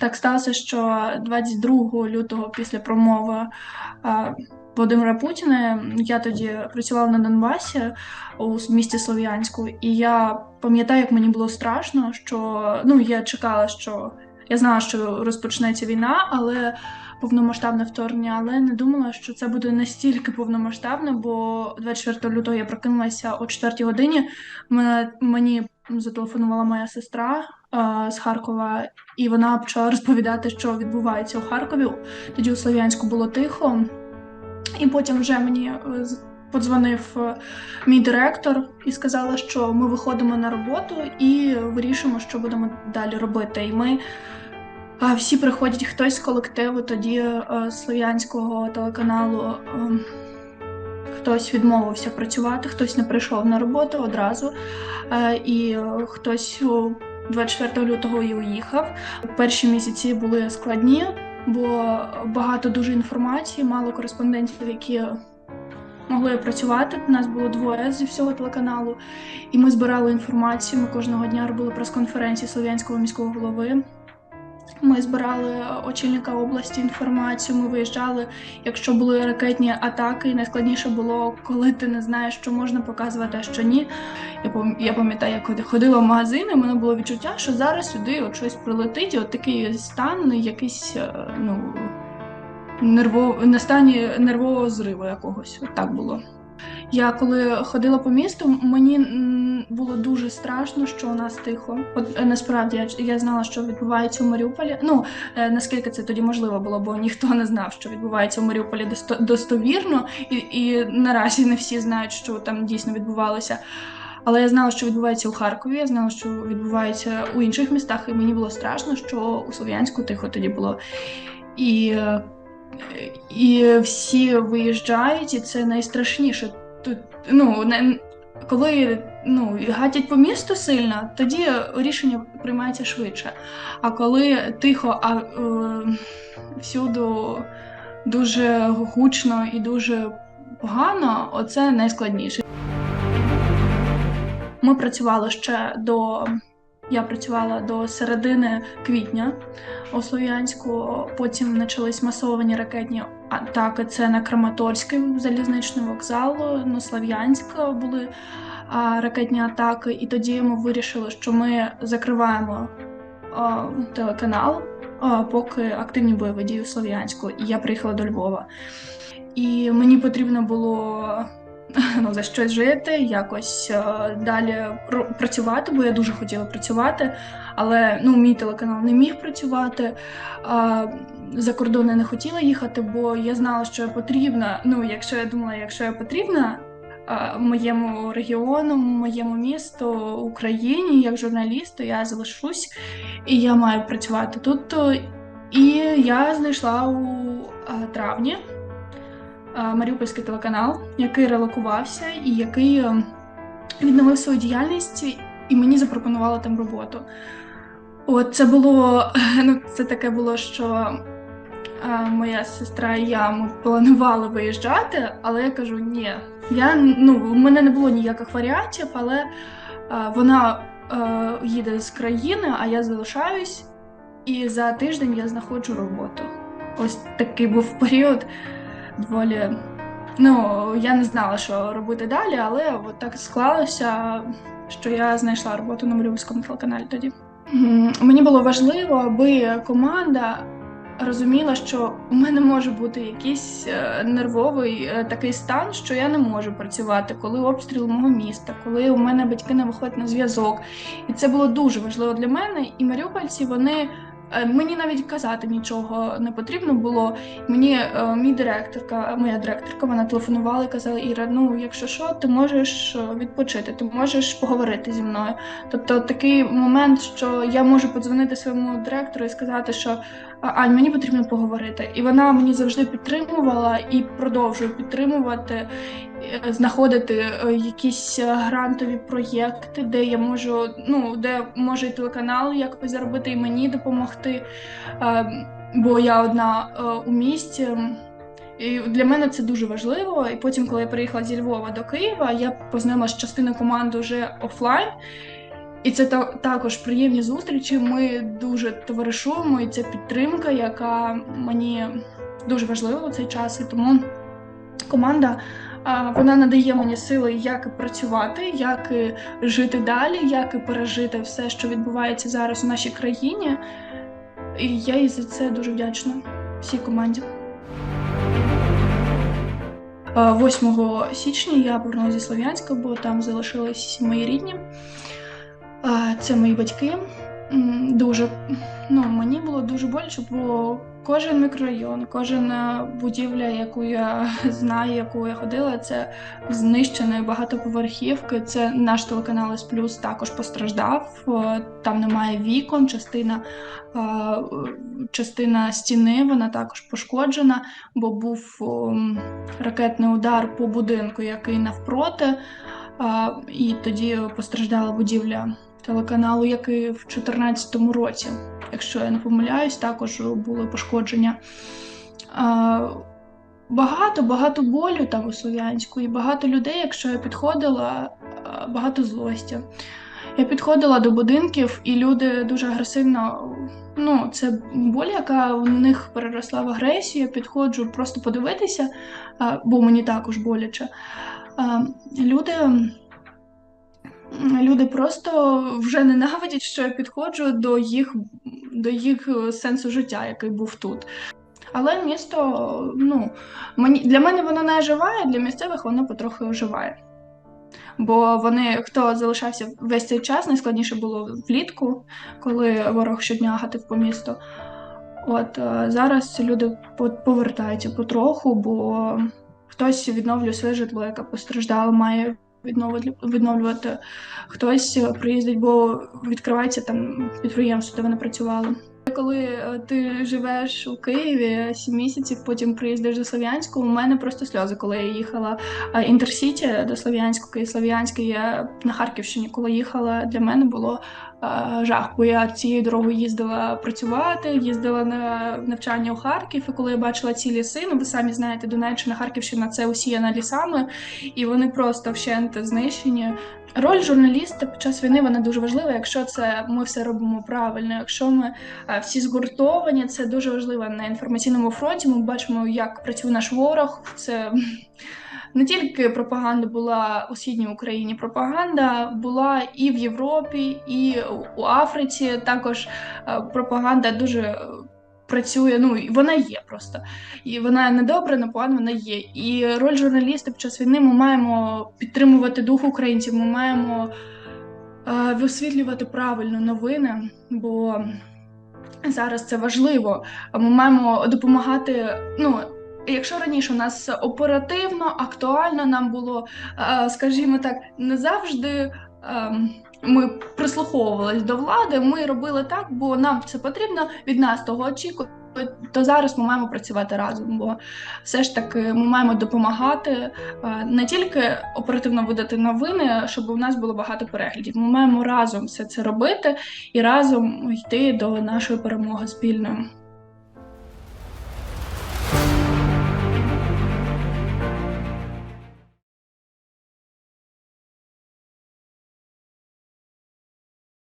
Так сталося, що 22 лютого після промови е, Володимира Путіна я тоді працювала на Донбасі у місті Слов'янську, і я пам'ятаю, як мені було страшно, що ну я чекала, що я знала, що розпочнеться війна, але повномасштабне вторгнення, але не думала, що це буде настільки повномасштабне, бо 24 лютого я прокинулася о 4 годині. Мене мені зателефонувала моя сестра е, з Харкова, і вона почала розповідати, що відбувається у Харкові. Тоді у Слов'янську було тихо, і потім вже мені е, подзвонив е, мій директор і сказала, що ми виходимо на роботу і вирішимо, що будемо далі робити. І ми всі приходять хтось з колективу тоді е, слов'янського телеканалу. е, Хтось відмовився працювати, хтось не прийшов на роботу одразу, е, і е, хтось 24 лютого і уїхав. Перші місяці були складні, бо багато дуже інформації, мало кореспондентів, які могли працювати. Нас було двоє зі всього телеканалу, і ми збирали інформацію. Ми кожного дня робили прес-конференції слов'янського міського голови. Ми збирали очільника області інформацію. Ми виїжджали, якщо були ракетні атаки. Найскладніше було, коли ти не знаєш, що можна показувати, а що ні. Я пам- я пам'ятаю, як ходила в магазин, і в мене було відчуття, що зараз сюди от щось прилетить, от такий стан, якийсь е, ну нервов... на стані нервового зриву якогось. От так було. Я коли ходила по місту, мені було дуже страшно, що у нас тихо. От е, насправді я, я знала, що відбувається у Маріуполі. Ну е, наскільки це тоді можливо було, бо ніхто не знав, що відбувається у Маріуполі досто- достовірно, і, і наразі не всі знають, що там дійсно відбувалося. Але я знала, що відбувається у Харкові, я знала, що відбувається у інших містах, і мені було страшно, що у Слов'янську тихо тоді було. І, е, і всі виїжджають, і це найстрашніше. Тут, ну, не, коли ну, гатять по місту сильно, тоді рішення приймається швидше. А коли тихо, а е, всюду дуже гучно і дуже погано, оце найскладніше. Ми працювали ще до. Я працювала до середини квітня у Слов'янську. Потім почались масовані ракетні атаки. Це на Краматорський залізничний вокзал, на Слов'янськ були ракетні атаки. І тоді ми вирішили, що ми закриваємо телеканал, поки активні бойові дії у Слов'янську. І я приїхала до Львова. І мені потрібно було ну, за щось жити, якось е, далі працювати, бо я дуже хотіла працювати, але ну, мій телеканал не міг працювати. За кордон я не хотіла їхати, бо я знала, що я потрібна. Ну, якщо я думала, якщо я потрібна моєму регіону, моєму місту, Україні, як журналіст, то я залишусь і я маю працювати тут. І я знайшла у травні Маріупольський телеканал, який релокувався і який е, відновив свою діяльність, і мені запропонували там роботу. От це було ну, це таке було, що е, моя сестра і я ми планували виїжджати, але я кажу, ні. Я ну, в мене не було ніяких варіантів, але е, вона е, їде з країни, а я залишаюсь, і за тиждень я знаходжу роботу. Ось такий був період доволі. Ну, я не знала, що робити далі, але от так склалося, що я знайшла роботу на Маріупольському телеканалі тоді. Мені було важливо, аби команда розуміла, що у мене може бути якийсь е, нервовий е, такий стан, що я не можу працювати, коли обстріл мого міста, коли у мене батьки не виходять на зв'язок. І це було дуже важливо для мене. І маріупольці вони. Е, Мені навіть казати нічого не потрібно було. Мені е, мій директорка, моя директорка, вона телефонувала і казала: Іра, ну якщо що, ти можеш е, відпочити, ти можеш поговорити зі мною. Тобто такий момент, що я можу подзвонити своєму директору і сказати, що Ань, мені потрібно поговорити. І вона мені завжди підтримувала і продовжує підтримувати, е, знаходити е, якісь е, грантові проєкти, де я можу, ну де може і телеканал якось заробити, і мені допомогти. Е, Бо я одна е, у місті. І для мене це дуже важливо. І потім, коли я приїхала зі Львова до Києва, я познайомилася з частиною команди вже офлайн. І це також приємні зустрічі. Ми дуже товаришуємо, і це підтримка, яка мені дуже важлива у цей час. І тому команда вона надає мені сили, як працювати, як жити далі, як пережити все, що відбувається зараз у нашій країні. І я їй за це дуже вдячна всій команді. Е, 8 січня я повернулася зі Слов'янська, бо там залишились мої рідні. Це мої батьки. Дуже ну, мені було дуже боляче, бо кожен мікрорайон, кожна будівля, яку я знаю, яку я ходила, це знищені багатоповерхівки. Це наш телеканал «С Плюс також постраждав. Е, Там немає вікон, частина, е, частина стіни вона також пошкоджена, бо був ем, ракетний удар по будинку, який навпроти. І тоді постраждала будівля телеканалу, який в 2014 році, якщо я не помиляюсь, також були пошкодження. Багато, багато болю там у Слов'янську, і багато людей, якщо я підходила, багато злості. Я підходила до будинків, і люди дуже агресивно. Ну, це боль, яка у них переросла в агресію. Я підходжу просто подивитися, бо мені також боляче. Люди, люди просто вже ненавидять, що я підходжу до їх, до їх е, сенсу життя, який був тут. Але місто, ну, мені, для мене воно не оживає, для місцевих воно потрохи оживає. Бо вони, хто залишався весь цей час, найскладніше було влітку, коли ворог щодня гатив по місту. От е, зараз люди по- повертаються потроху, бо хтось відновлює своє житло, яке постраждало, має відновлювати. Хтось е, приїздить, бо відкривається там підприємство, де вони працювали. Коли е, ти живеш у Києві 7 місяців, потім приїздиш до Слов'янську, у мене просто сльози, коли я їхала е, інтерсіті до Слов'янську, Київ-Слов'янський. Я на Харківщині, коли їхала, для мене було е, жах, бо я цією дорогою їздила працювати, їздила на навчання у Харків. І коли я бачила ці ліси, ну ви самі знаєте, Донеччина, Харківщина це усіяна лісами, і вони просто вщент знищені. Роль журналіста під час війни вона дуже важлива, якщо це ми все робимо правильно. Якщо ми е, всі згуртовані, це дуже важливо на інформаційному фронті. Ми бачимо, як працює наш ворог. Це не тільки пропаганда була у східній Україні, пропаганда була і в Європі, і у Африці. Також е, пропаганда дуже працює. Ну вона є просто. І вона не добра, не погана, вона є. І роль журналіста під час війни ми маємо підтримувати дух українців. Ми маємо е, висвітлювати правильно новини, бо зараз це важливо. Ми маємо допомагати. Ну, якщо раніше у нас оперативно, актуально нам було, е, скажімо так, не завжди. ем, Ми прислуховувались до влади, ми робили так, бо нам це потрібно, від нас того очікують. То зараз ми маємо працювати разом, бо все ж таки ми маємо допомагати е, не тільки оперативно видати новини, щоб у нас було багато переглядів. Ми маємо разом все це робити і разом йти до нашої перемоги спільної.